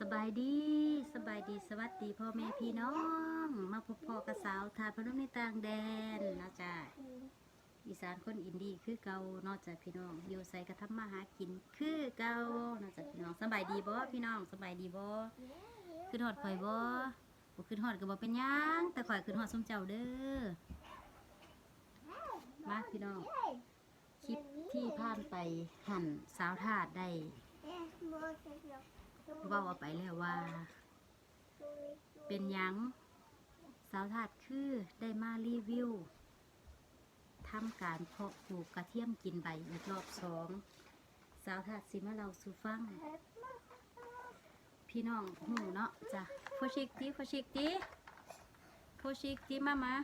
สบายดีสบายดีสวัสดีพ่อแม่พี่น้อง มาพบพ่อกับสาวทานพนมในต่างแดนนะจ้ะอีสานคนอินดี้คือเกานอกจากพี่น้องอยู่ใส่กระทำมาหากินคือเกานอกจากพี่น้องสบายดีบ่พี่น้องสบายดีบ่ขึ้นฮอดข่อยบ่บ่ขึ้นฮอดก็บ่เป็นยังแต่ข่อยขึ้นฮอดสมเจ้าเด้อมาพี่น้องคลิปที่ผ่านไปหั่นสาวทาดได้ เว่าเอาไปแล้วว่า เป็นยังสาวถาดคือได้มารีวิวทำการเพาะปลูกกระเทียมกินใบอีกรอบสองสาวถาดสิมาเราสูฟัง พี่น้องหูเนาะจ้ะโฟชิกตีโฟชิกตีโฟชิกตีมามา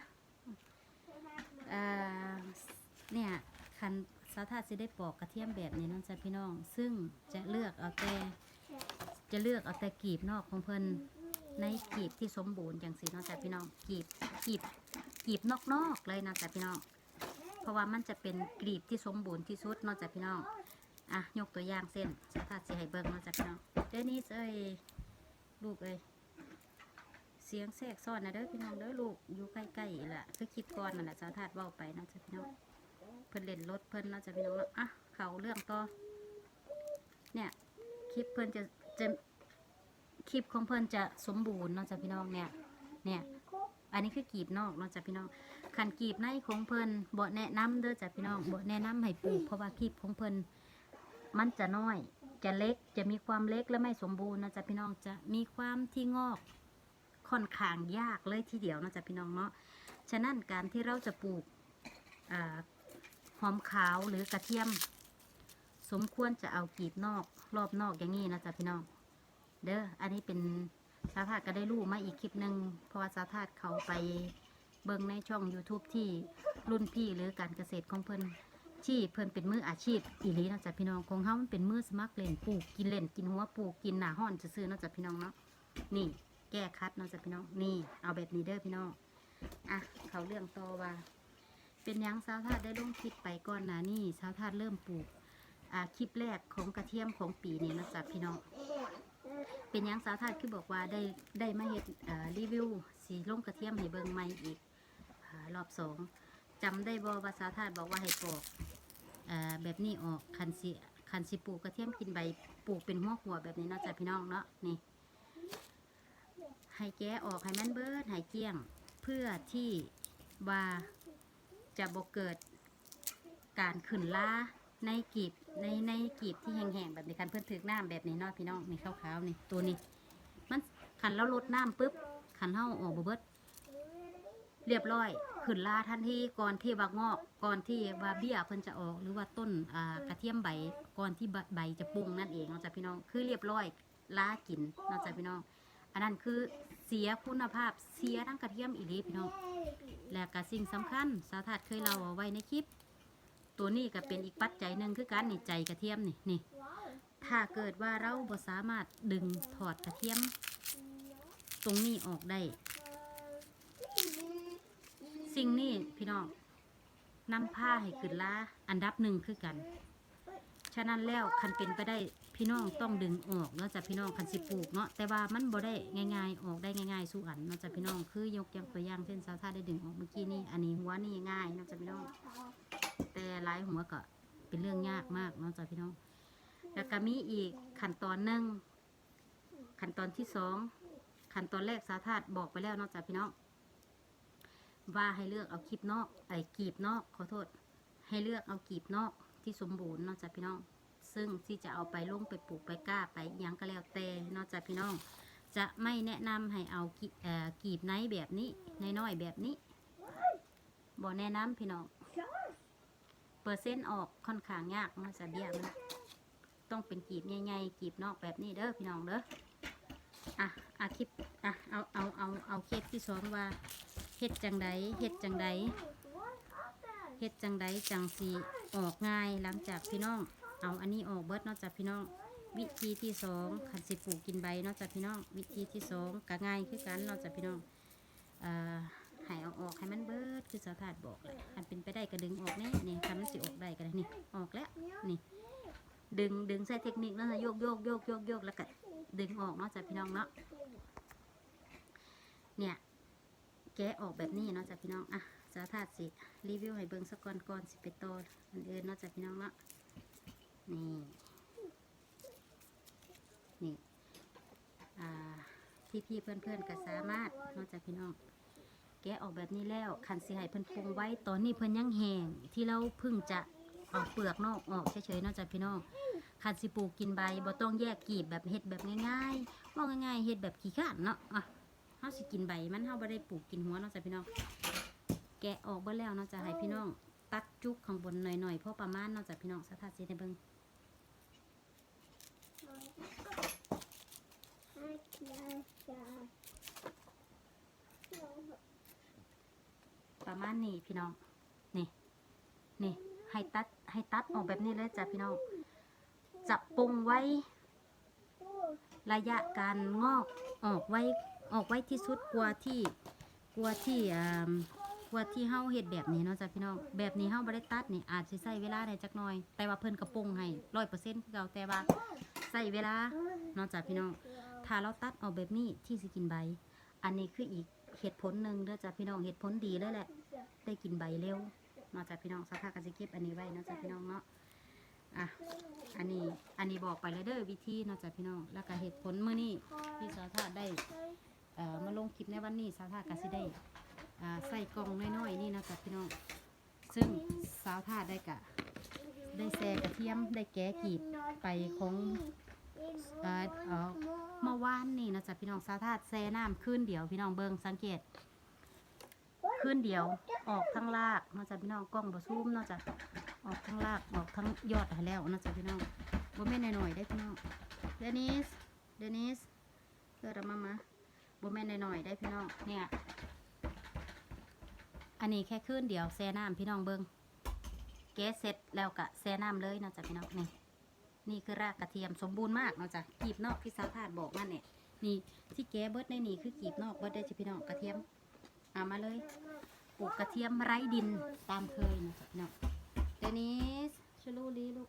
เนี่ยคันสาวถาดสิได้ปอกกระเทียมแบบนี้นั่นจ้ะพี่น้อง ซึ่งจะเลือกเอาแต่ จะเลือกเอาแต่กีบนอกของเพิ่นในกีบที่สมบูรณ์อย่างสีนาะจ๊ะพี่น้องกีบกีบกีบนอกๆเลยนะจ๊ะพี่น้อง เพราะว่ามันจะเป็นกลีบที่สมบูรณ์ที่สุดนาะจ๊ะพี่น้องอะยกตัวอย่างเส้นสาธาสิให้เบิ่งเนาะจ๊ะพี่น้องเดยวนี้เอ้ยลูกเอ้ยเสียงแทรกซ้อนนะเด้อพี่น้องเด้อลูกอยู่ใกล้ๆแหละคือคลิปก่อนนั่นแหละสาธาเว้าไปนาะจ๊ะพี่น้องเพิ่นเล่นรถเพิ่นนาะจ๊ะพี่น้องอะเขาเรื่องต่อเนี่ยคลิปเพิ่นจะ จะคลิปของเพิ่นจะสมบูรณ์เนาะจ้ะพี่น้องเนี่ย เนี่ย อันนี้คือกีบนอกเนาะจ้ะพี่น้องขันกีบในของเพิ่นบ่แนะนำเด้อจ้ะพี่น้องบ่แนะนำให้ปลูกเพราะว่ากีบของเพิ่นมันจะน้อย จะเล็กจะมีความเล็กและไม่สมบูรณ์นะจ้ะพี่น้องจะมีความที่งอกค่อนข้างยากเลยทีเดียวนาะจ้ะพี่น้องเนาะฉะนั้นการที่เราจะปลูกหอมขาวหรือกระเทียม สมควรจะเอากีบนอกรอบนอกอย่างนี้นะจ๊ะพี่น้อง เด้อ อันนี้เป็นสาธาก็ได้รู้มาอีกคลิปหนึ่งเพราะว่าสาธาเขาไปเบิ่งในช่อง YouTube ที่รุ่นพี่หรือการเกษตรของเพิ่นที่เพิ่นเป็นมืออาชีพอีหลีนะจ๊ะพี่น้องของเฮามันเป็นมือสมัครเล่นปลูกกินเล่นกินหัวปลูกกินหน้าห้อนจะซื่อนะจ๊ะพี่น้องเนาะนี่ แก้คัดนะจ๊ะพี่น้องนี่ เอาแบบนี้เด้อพี่น้องอะเขาเรื่องต่อว่า เป็นยังสาวธาตุได้ลงคลิปไปก่อนน้านี้สาวธาตุเริ่มปลูก คลิปแรกของกระเทียมของปีนี้นะจ๊ะพี่น้อง เป็นยังสาวทาดคือบอกว่าได้ได้มาเฮ็ดรีวิวสีลงกระเทียมให้เบิ่งใหม่อีกอรอบสองจำได้บ่ว่าสาวทาดบอกว่าให้ปอกแบบนี้ออกคันสิคันสิปลูกกระเทียมกินใบปลูกเป็นหัวหัวแบบนี้นะจ้ะพี่น้องเนาะนี่ให้แกะออกให้มันเบิดให้เกี้ยง เพื่อที่ว่าจะบ่เกิดการขึ้นล่า ในกีบในในกีบที่แห้งๆแบบนี้คันเพื่อนถือน้ำแบบนี้เนาะพี่น้องนี่ขาวๆนี่ตัวนี้ มันขันเราลดน้ำปุ๊บขันเฮาออกบเบิดเรียบร้อยขึ้นลาทันทีก่อนที่ว่างอกก่อนที่ว่าเบี้ยเพิ่นจะออก หรือว่าต้นกระเทียมใบก่อนที่ใบจะปรุงนั่นเองเนาะจ้ะพี่น้องคือเรียบร้อยลากินนาะจ้ะพี่น้อง อันนั้นคือเสียคุณภาพเสียทั้งกระเทียมอีลีพี่น้องและก็สิ่งสำคัญสาธาตุเคยเล่าเอาไว้ในคลิป ตัวนี้ก็เป็นอีกปัจจัยหนึ่งคือการนี่ใจกระเทียมนี่นี่ ถ้าเกิดว่าเราบ่สามารถดึงถอดกระเทียม ตรงนี้ออกได้ สิ่งนี้พี่น้องนำผ้าให้ขึ้นลาอันดับหนึ่งคือกัน ฉะนั้นแล้วคันเป็นไปได้พี่น้องต้องดึงออกเนาะจากพี่น้องคันสิปลูกเนาะแต่ว่ามันบ่ได้ง่ายๆ ออกได้ง่ายๆสู้อันเนาะจากพี่น้องคือยกย่างตัวอย่างเช่นสาวท่าได้ดึงออกเมื่อกี้นี่อันนี้หัวนี่ง่ายเนาะจากพี่น้อง แต่หลายหัวก็เป็นเรื่องยากมากเนาะจ้ะพี่น้อง แล้วก็มีอีกขั้นตอนหนึ่งขั้นตอนที่สองขั้นตอนแรกสาธาตบอกไปแล้วเนาะจ้ะพี่น้องว่าให้เลือกเอาคลิปนอกไอ้กีบนอกขอโทษ ให้เลือกเอากีบนอกที่สมบูรณ์นาะจ้ะพี่น้อง ซึ่งที่จะเอาไปลงไปปลูกไปกล้าไปยังก็แล้วแต่นาะจ้ะพี่น้อง จะไม่แนะนำให้เอากีบไนแบบนี้น้อยๆแบบนี้บ่แนะนำพี่น้อง เปอร์เซ็นต์ออกค่อนข้างยากมันจะเบียมันต้องเป็นกีบใหญ่ๆกีบนอกแบบนี้เด้อพี่น้องเด้ออะอาคลิปอะเอาเอาเอาเอาเคสที่สองว่าเฮ็ดจังใดเฮ็ดจังใดเฮ็ดจังใดจังสีออกง่ายหลังจากพี่น้อง เอาอันนี้ออกเบิดนอกจากพี่น้อง วิธีที่สองขันสิปลูกกินใบนอกจากพี่น้อง วิธีที่สองก็ง่ายคือกันนอกจากพี่น้องอ่อ ให้เอาออกให้มันเบิดคือสาวถาดบอกเลยคันเป็นไปได้กระดึงออกแน่นี่คันมันสิออกได้ก็ได้นี่ออกแล้วนี่ ดึงดึงใส่เทคนิคนะจ้ะโยกโยกโยกโยกโยกแล้วก็ดึงออกเนาะจ้ะพี่น้องเนาะเนี่ยแกะออกแบบนี้เนาะจ้ะพี่น้องอะสาธาตสิรีวิวให้เบิ่งสักก่อนก่อนสิไปต่ออันอื่นเนาะจ้ะพี่น้องเนาะนี่นี่อ่าพี่พี่ๆเพื่อนๆก็สามารถนาะจ้ะพี่น้อง แกะออกแบบนี้แล้วคันสิให้เพิ่นคงไว้ตอนนี้เพิ่นยังแห้งที่เราเพิ่งจะเอาเปลือกนอกออกเฉยๆนาะจ้ะพี่น้องคันสิปลูกกินใบบ่ต้องแยกกีบแบบเฮ็ดแบบง่ายๆว่าง่ายๆเฮ็ดแบบขี้ข้านเนาะอะเฮาสิกินใบมันเฮาบ่ได้ปลูกกินหัวนาะจ้ะพี่น้อง แกะออกเบิดแล้วนาะจ้ะให้พี่น้อง ตัดจุกข้างบนหน่อยๆพอประมาณนาะจ้ะพี่น้องสาธาสิได้เบิ่ง ประมาณนี้พี่น้อง นี่ นี่ ให้ตัด ให้ตัดออกแบบนี้เลยจ้ะพี่น้องจะปรุงไว้ ระยะการงอกออกไว้ ออกไว้ที่สุดกว่าที่กว่าที่อ่ากว่าที่เฮาเฮ็ดแบบนี้เนาะจ้ะพี่น้อง แบบนี้เฮาบ่ได้ตัดนี่อาจสิใช้เวลาได้จักหน่อย แต่ว่าเพิ่นก็ปรุงให้100%คือเก่าแต่ว่าใช้เวลาเนาะจ้ะพี่น้อง ถ้าเราตัดออกแบบนี้ที่สิกินใบ อันนี้คืออีก เหตุผลหนึ่งเด้อจ้ะพี่น้องเหตุผลดีเลยแหละ ได้กินใบเร็วเนาะจ้ะพี่น้องสักพักก็สิเก็บอันนี้ไว้เนาะจ้ะพี่น้องเนาะอะอันนี้อันนี้บอกไปแล้วเด้อวิธีเนาะจ้ะพี่น้องแล้วก็เหตุผลเมื้อนี้ที่สาธาได้เอ่อมาลงคลิปในวันนี้สาธาก็สิได้อ่าใส่กล่องน้อยๆนี่เนาะจ้ะพี่น้อง ซึ่งสาวธาได้กะได้แซ่กระเทียมได้แกะกีบไปของ เออเออเมื่อวานนี่นะจ้ะพี่น้องสาธาแซ่น้ำขึ้นเดียว พี่น้องเบิงสังเกตขึ้นเดียว ออกทั้งรากนะจ้ะพี่น้องกล้องบ่ซูมนะจ้ะออกทั้งรากออกทั้งยอดให้แล้วนะจ๊ะพี่น้องบ่แม่นหน่อยได้พี่น้องเดนิสเดนิสเกิดมามาบ่แม่นหน่อยได้พี่น้องเนี่ยอันนี้แค่คืนเดียวแช่น้ำพี่น้องเบิงแกะเสร็จแล้วก็แช่น้ำเลยนะจ๊ะพี่น้องนี่ นี่คือรากกระเทียมสมบูรณ์มากเนาะจ้ะกีบนอกที่สาวธาตุบอกนั่นเนี่ยนี่ที่แกเบิดในนี่คือกีบนอกเบิดได้จ้ะพี่น้องกระเทียมเอามาเลยปลูกกระเทียมไร้ดินตามเคยนะจ๊ะพี่น้องเดนิสชลูลีลูก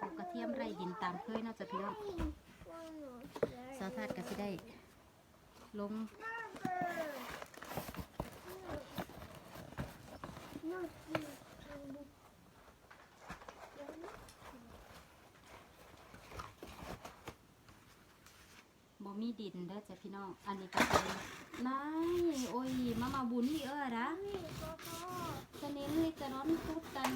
ปลูกกระเทียมไร้ดินตามเคยเนาะจ้ะพี่น้องสาวทาดก็สิได้ลง บ่มีดินเด้อจ้ะพี่น้อง อันนี้ก็เป็นนายโอ้ยมามาบุญนี่เออนะสนิมนี่จะร้อนทุกกัน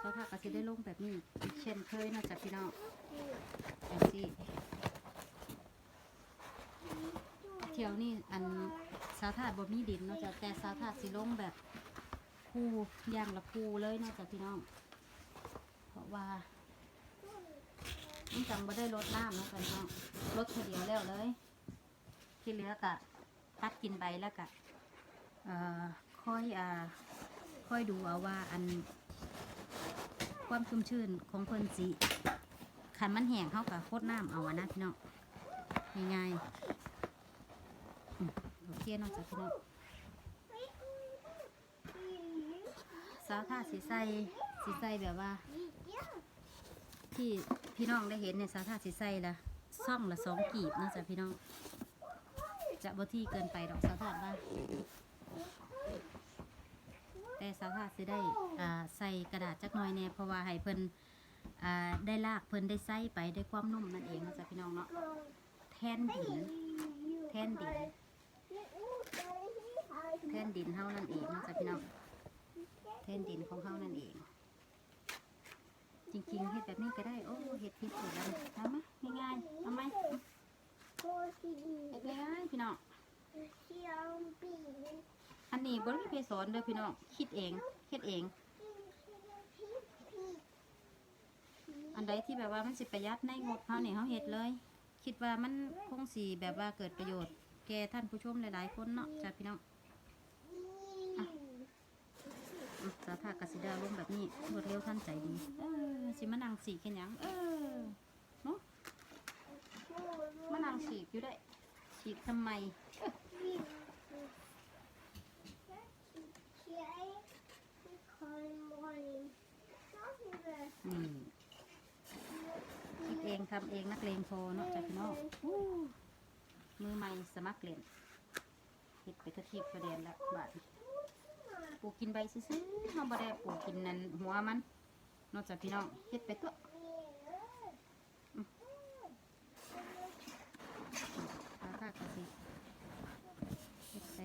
เขาถ้าก็สิได้ลงแบบนี้ เช่นเคยนะจ้ะพี่น้องจังซี่เที่ยวนี่อันสาธาบ่มีดินเนาะจ้ะแต่สาธาสิลงแบบภูย่างละภูเลยเนาะจ้ะพี่น้อง เพราะว่า มันจังบ่ได้ลดน้ำเนาะกันเนาะลดทีเดียวแล้วเลย ที่เหลือกะตัดกินไปแล้วกะเอ่อค่อยอ่าค่อยดูเอาว่าอัน ความชุ่มชื้นของเพิ่นสิขันมันแห้งเข้ากับโคตรน้ำเอาอะนะพี่น้องง่ายๆอืมโอเคเนาะจ้ะพี่น้องสาวท่าสีใสสีใสแบบว่า ที่ พี่น้องได้เห็นในสาธาสิใส่ละซ่องละสองกีบนะจ้ะพี่น้อง จะบ่ที่เกินไปดอกสาธาว่าแต่สาธาสิได้อ่าใส่กระดาษจักหน่อยแน่เพราะว่าให้เพิ่นอ่าได้ลากเพิ่นได้ใส่ไปได้ความนุ่มนั่นเองนะจ้ะพี่น้องเนาะแทนดินแทนดินแท่นดินเฮานั่นเองนะจ้ะพี่น้องแท่นดินของเฮานั่นเอง จริงๆเฮ็ดแบบนี้ก็ได้ โอ้เฮ็ดผิดถูกแล้วเอามาง่ายๆเอาไหมเฮ็ดง่ายๆพี่น้องอันนี้บริเพสอนเด้อพี่น้องคิดเองเฮ็ดเอง อันใดที่แบบว่ามันสิประหยัดในงบเฮาเนี่ยเฮาเฮ็ดเลย คิดว่ามันคงสิแบบว่าเกิดประโยชน์ แก่ท่านผู้ชมหลายๆคนเนาะจ้ะพี่น้อง สาภากกสิดาลงแบบนี้รวดเร็วท่านใจดี เออสิมานางสีแค่ยัง เออเนาะนางฉีกอยู่ได้ ฉีกทำไมนี่คิดเองทำเองนักเลงโชว์นาะจากนอกมือใหม่สมัครเรียนหิดไปทีบประเด็นแล้วบาท ลูกกินใบซื้อๆเฮาบ่ได้ปลูกกินนั่นหัวมันนอกจากพี่น้องเฮ็ดไปตัวอืมราคากะสิเฮ็ดไป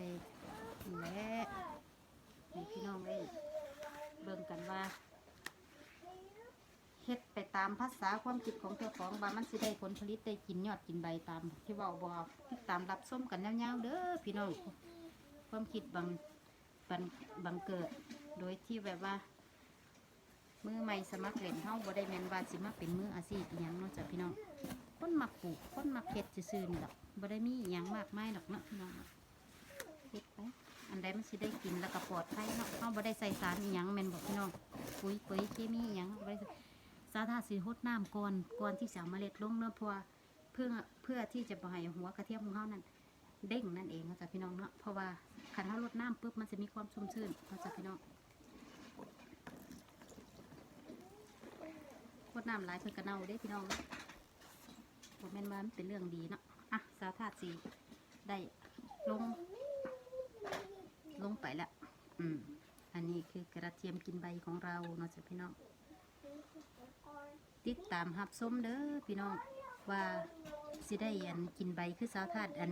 และให้พี่น้องได้เบิ่งกันว่าเฮ็ดไปตามภาษาความคิดของเจ้าของว่ามันสิได้ผลผลิตได้กินยอดกินใบตามที่เว่าบอกตามรับส้มกันยาวๆเด้อพี่น้องความคิดบาง บังบังเกิด โดยที่แบบว่า มือใหม่สมัครเล่นเฮาบ่ได้แม่นว่าสิมาเป็นมืออาชีพอีหยังเนาะจ้ะพี่น้องคนมักปลูกคนมักเฮ็ดซื่อๆนี่ดอกบ่ได้มีอีหยังมากมายดอกเนาะพี่น้องเฮ็ดไปอันใดมันสิได้กินแล้วก็ปลอดภัยเนาะเฮาบ่ได้ใส่สารอีหยังแม่นบ่พี่น้องปุ๋ยปุ๋ยเคมีอีหยังบ่ได้สาธาสีหดน้ำก่อนก่อนที่จะเอาเมล็ดลงเนาะเพราะเพื่อเพื่อที่จะบ่ให้หัวกระเทียมของเขานั่น เด้งนั่นเองนะจ้ะพี่น้องเนาะเพราะว่าขันเขาลดน้ำปุ๊บมันจะมีความชุ่มชื้นนะจ้ะพี่น้องลดน้ำหลายเพิ่นกระเน่าเด้พี่น้องเนาะบ่แม่นว่ามันเป็นเรื่องดีเนาะอะสาธาตสีได้ลง ลงไปแล้วอืมอันนี้คือกระเทียมกินใบของเราเนาะจ้ะพี่น้อง ติดตามหับส้มเด้อพี่น้องว่าสิได้อันกินใบคือสาวทาดอัน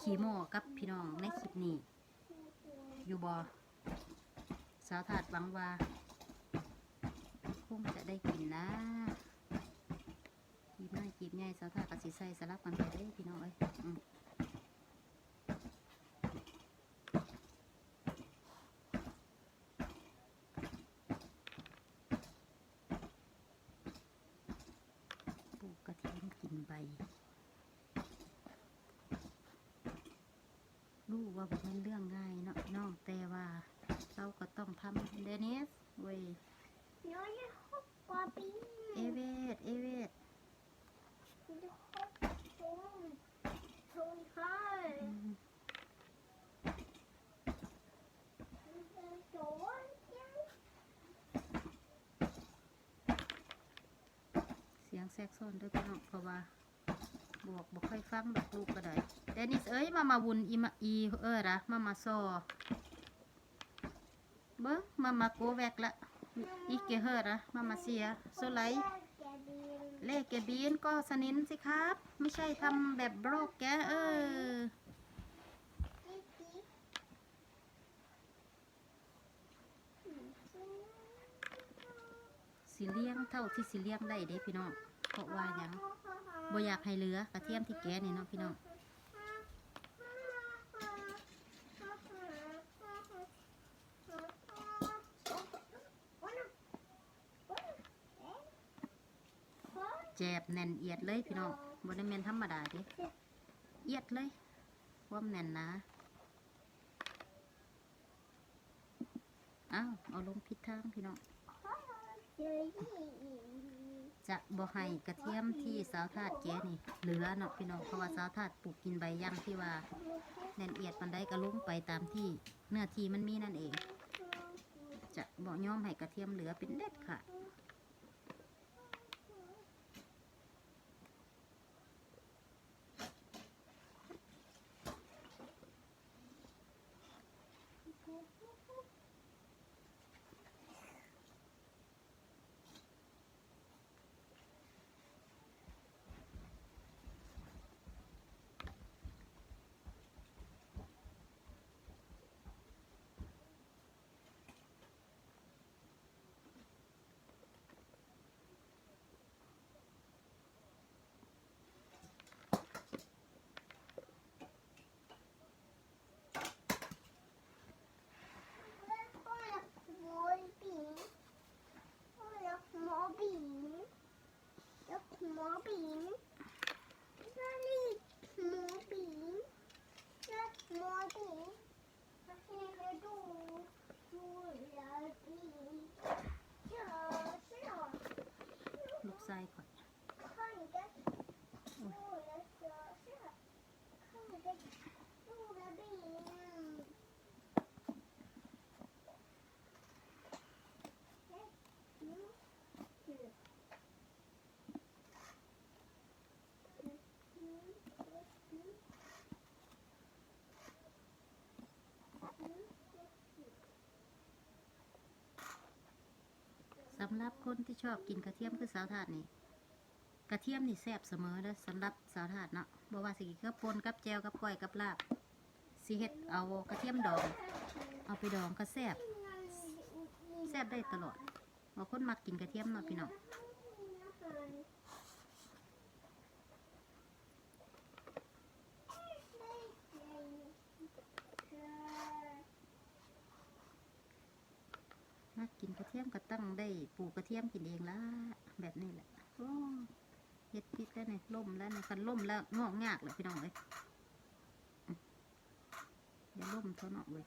ขี่โมกับพี่น้องในคลิปนี้ อยู่บอสาวถาดหวังว่าคงจะได้กินนะกีบน้อยกีบใหญ่สาวถาดกับสีใสสลับกันไปได้พี่น้องเอ้ยอืมปลูกกระเทียมกินใบ รู้ ว่าบ่เป็นเรื่องง่ายเนาะน้องแต่ว่าเราก็ต้องทำเดนิสเว้ยเอเวดเอเวดเสียงแทรกซ้อนด้วยพี่น้องเพราะว่า บวกบ่ค่อยฟังดอกลูกก็ได้เดนิสเอ้ยมามาวุนอีมาอีเออระมามาซอเบิ้งมามาโกแวกละอีเกเฮอระมามาเสียโซไลเลขแกบีนก็สนินสิครับ ไม่ใช่ทำแบบโบรกแกเออสิเลี้ยงเท่าที่สิเลี้ยงได้เด้พี่น้อง ราะว่าหยังบ่อยากให้เหลือกระเทียมที่แก่นี่เนาะพี่น้องแจบแน่นเอียดเลยพี่น้องบนได้แมนธรรมดาดิเอียดเลยความแน่นนะอ้าวเอาลงผิดทางพี่น้อง จะบ่ให้กระเทียมที่สาวธาดแกนี่เหลือเนาะพี่น้องเพราะว่าสาวธาดปลูกกินใบย่างที่ว่าแน่นเอียดมันได้กระลุ้มไปตามที่เนื้อที่มันมีนั่นเอง จะบ่ยอมให้กระเทียมเหลือเป็นเด็ดค่ะำหรับคนที่ชอบกินกระเทียมคือสาวถาดนี่กระเทียมนี่แซ่บเสมอเด้อสำหรับสาวถาดเนาะบอกว่าสิกินกับปนกับแจวกับก้อยกับลาบสิเฮ็ดเอากระเทียมดอง เอาไปดองก็แซ่บแซ่บได้ตลอดบางคนมักกินกระเทียมเนาะพี่น้อง มักกินกระเทียมก็ต้องได้ปลูกกระเทียมกินเองละแบบนี้แหละโอ้เฮ็ดพิษแล้วเนี่ยล่มแล้วเนี่ยคันล่มแล้วงอกงากเลยพี่น้องเอ้ยอืมอย่าล่มเท่าเนาะเว้ย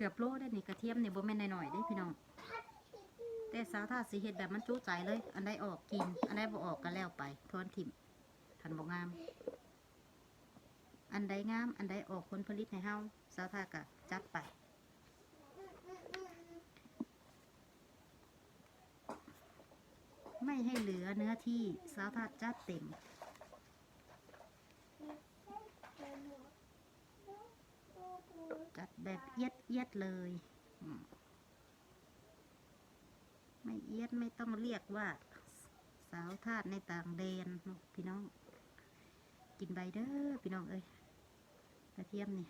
เกือบโลได้นี่กระเทียมนี่บ่แม่นหน่อยๆเด้พี่น้องแต่สาวถ้าสิเฮ็ดแบบมันจู้ใจเลย อันใดออกกิน อันใดบ่ออกก็แล้วไปทอนถิ่มทันบ่งาม อันใดงาม อันใดออกผลผลิตให้เฮาสาวท่าก็จัดไปไม่ให้เหลือเนื้อที่สาวท่าจัดเต็ม จัดแบบเอียดเอียดเลย ไม่เอียดไม่ต้องเรียกว่า สาวธาตุในต่างแดนพี่น้อง กินใบเด้อพี่น้องเอ้ยกระเทียมนี่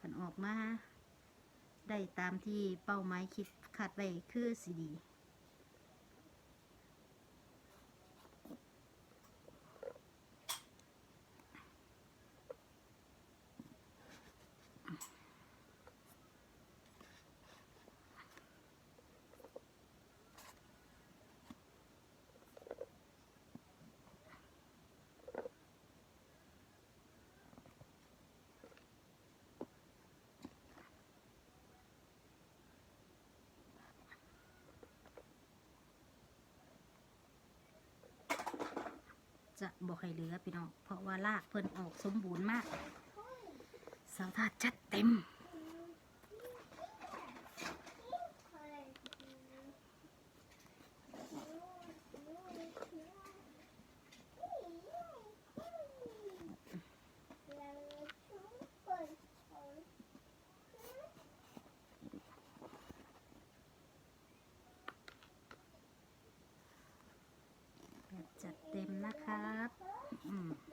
ขันออกมา ได้ตามที่เป้าหมายคิดคาดไว้คือสีดี จะบอกให้เหลือพี่น้องเพราะว่าลากเพิ่นออกสมบูรณ์มากสาวทาสจัดเต็ม แบบจัดเต็มนะครับ อืม เ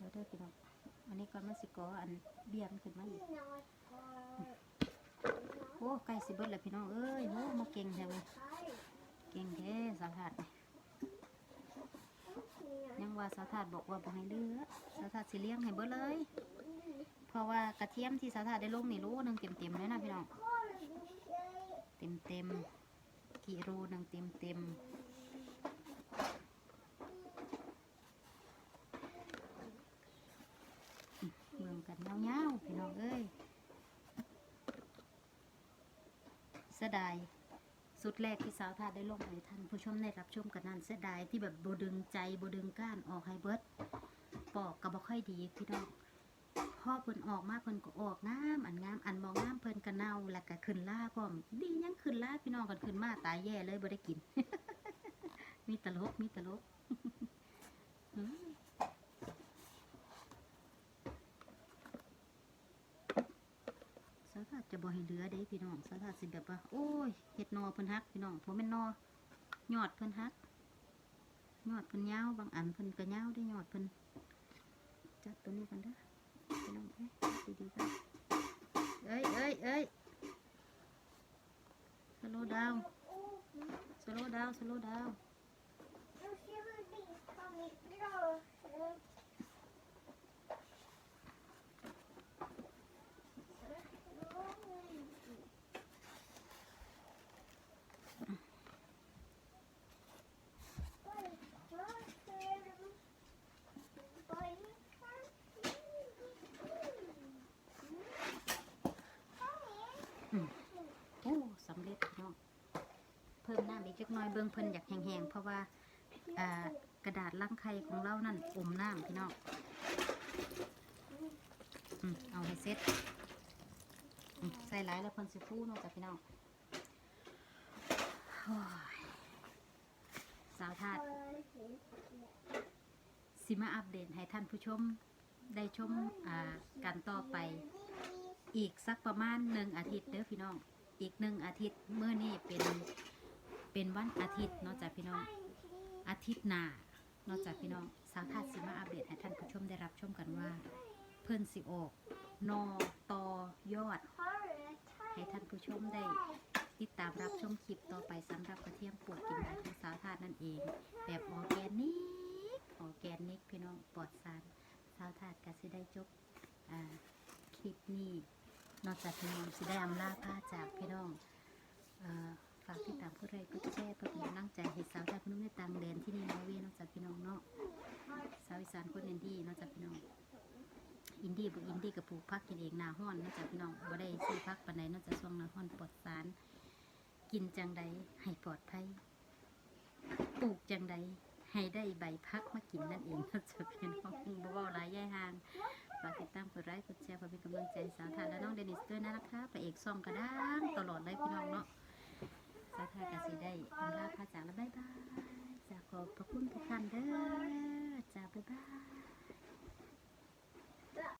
ดี๋ยวเด้อพี่น้ อันนี้ก่อนมันสิกออันเบี้ยมขึ้นมาอีกโอ้ใกล้สิเบิดแล้วพี่น้องเอ้ยโอ้มาเก่งแท้เว้ยเก่งแท้สาวถาดยังว่าสาวถาดบอกว่าบ่ให้เลือสาวถาดสิเลี้ยงให้เบิดเลย เพราะว่ากระเทียมที่สาวถาดได้ลงนี่โลหนึงเต็มๆเลยนะพี่น้อง เต็มเต็มกิโลหนึงเต็มเต็มๆเมือง กันเงาๆพี่น้องเอ้ยเสียดายสุดแรกที่สาวทาได้ลงให้ท่านผู้ชมได้รับชมกันนั่นเสียดายที่แบบโบดึงใจโบดึงก้านออกให้เบิดปอกก็บ่ค่อยดีพี่น้องพ่อเพิ่นออกมากเพิ่นก็ออกงามอันงามอันบ่งงามเพิ่นก็เน่าแล้วก็ขึ้นล่าพร้อมดียังขึ้นล่าพี่น้องกันขึ้นมาตายแย่เลยบ่ได้กิน มีตลกมีตลก อืมสาธา จะบ่ให้เหลือเด้พี่น้องสาธาสิแบบว่า โอ้ยเห็ดนอเพิ่นฮักพี่น้องผมเป็นนอยอดเพิ่นฮักยอดเพิ่นยาวบางอันเพิ่นก็ยาวได้ยอดเพิ่นจับตัวนี้กันเด้อพี่น้องเอ้ยดีๆกันเอ้ยเอ้ยเอ้ยสโลดาวสโลดาวสโลดาวอ้สำเร็จพี่น้องเพิ่มน้ำอีกจักน่อยเบิ่งเพิ่นอยากแห้งๆเพราะว่าอ่ากระดาษลังไข่ของเรานั่นอมน้ำพี่น้องเอาให้เสร็จใส่หลายแล้วเพิ่นสิฟูเนาะจ้ะพี่น้องสาวทาดสิมาอัปเดตให้ท่านผู้ชมได้ชมอ่ากันต่อไป อีกสักประมาณหนึ่งอาทิตย์เด้อพี่น้อง อีกหนึ่งอาทิตย์เมื่อนี้เป็น เป็นวันอาทิตย์เนอกจากพี่น้องอาทิตย์หน้านอกจากพี่น้องสาวทาสิมาอัปเดตให้ท่านผู้ชมได้รับชมกันว่า เพิ่นสิออกนอตอยอด ให้ท่านผู้ชมได้ ติดตามรับชมคลิปต่อไปสำหรับกระเทียมปวดกินได้ของสาวทานั่นเอง แบบออร์แกนิกออร์แกนิกพี่น้องปลอดสารสาวทาดก็สิได้จบคลิปนี้นอกจากพี่น้องสิได้อำลาพาจากพี่น้องเอ่อ ฝากติดตามผู้ใดผู้แชร์เพื่อเป็นกำลังใจให้สาวไทยพนุ่มในต่างแดนที่นี่นอเวย์นอกจากพี่น้องเนาะสาวอีสานคนอินดี้นอกจากพี่น้องอินดี้บุอินดี้กับปลูกพักกินเองนาห้อนนอกจากพี่น้องบ่ได้ซื้อพักปานใดนอกจากช่วงนาห้อนปลอดสาร กินจังใดให้ปลอดภัยปลูกจังใดให้ได้ใบพักมากินนั่นเองนอกจากพี่น้องบ่เว้าหลายย่ายห่างฝากติดตามกดไลค์กดแชร์เพื่อเป็นกำลังใจสาวทานและน้องเดนิสด้วยนะคะพระเอกซ่อมกระด้างตลอดเลยพี่น้องเนาะ สาวทากสิได้อำลาพาจากแล้วบ๊ายบายจากขอบพระคุณทุกท่านเด้อจ้าบ๊ายบาย